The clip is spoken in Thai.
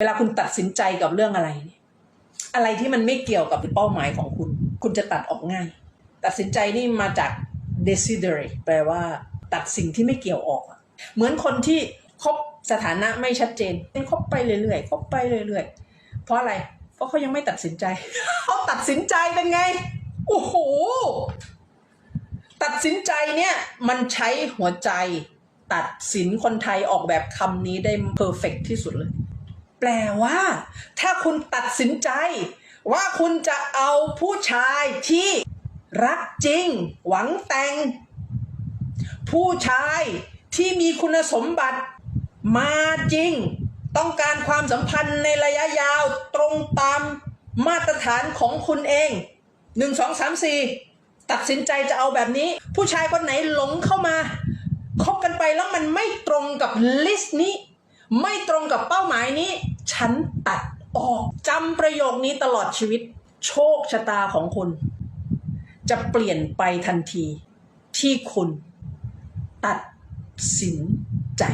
เวลาคุณตัดสินใจกับเรื่องอะไรเนี่ยอะไรที่มันไม่เกี่ยวกับเป้าหมายของคุณ คุณจะตัดออกง่าย ตัดสินใจนี่มาจาก desiderate แปลว่าตัดสิ่งที่ไม่เกี่ยวออก เหมือนคนที่คบสถานะไม่ชัดเจนคบไปเรื่อยๆคบไปเรื่อยๆ เพราะอะไร เพราะเขายังไม่ตัดสินใจ เขาตัดสินใจเป็นไง โอ้โห ตัดสินใจเนี่ยมันใช้หัวใจ ตัดสินคนไทยออกแบบคำนี้ได้เพอร์เฟกที่สุดเลย แปลว่า ถ้าคุณตัดสินใจ ว่าคุณจะเอาผู้ชายที่รักจริง หวังแต่ง ผู้ชายที่มีคุณสมบัติมาจริง ต้องการความสัมพันธ์ในระยะยาวตรงตามมาตรฐานของคุณเองหนึ่งสองสามสี่ตัดสินใจจะเอาแบบนี้ ผู้ชายคนไหนหลงเข้ามาคบกันไปแล้วมันไม่ตรงกับลิสต์นี้ ไม่ตรงกับเป้าหมายนี้ ฉันตัดออกจำประโยคนี้ตลอดชีวิต โชคชะตาของคุณ จะเปลี่ยนไปทันทีที่คุณตัดสินใจ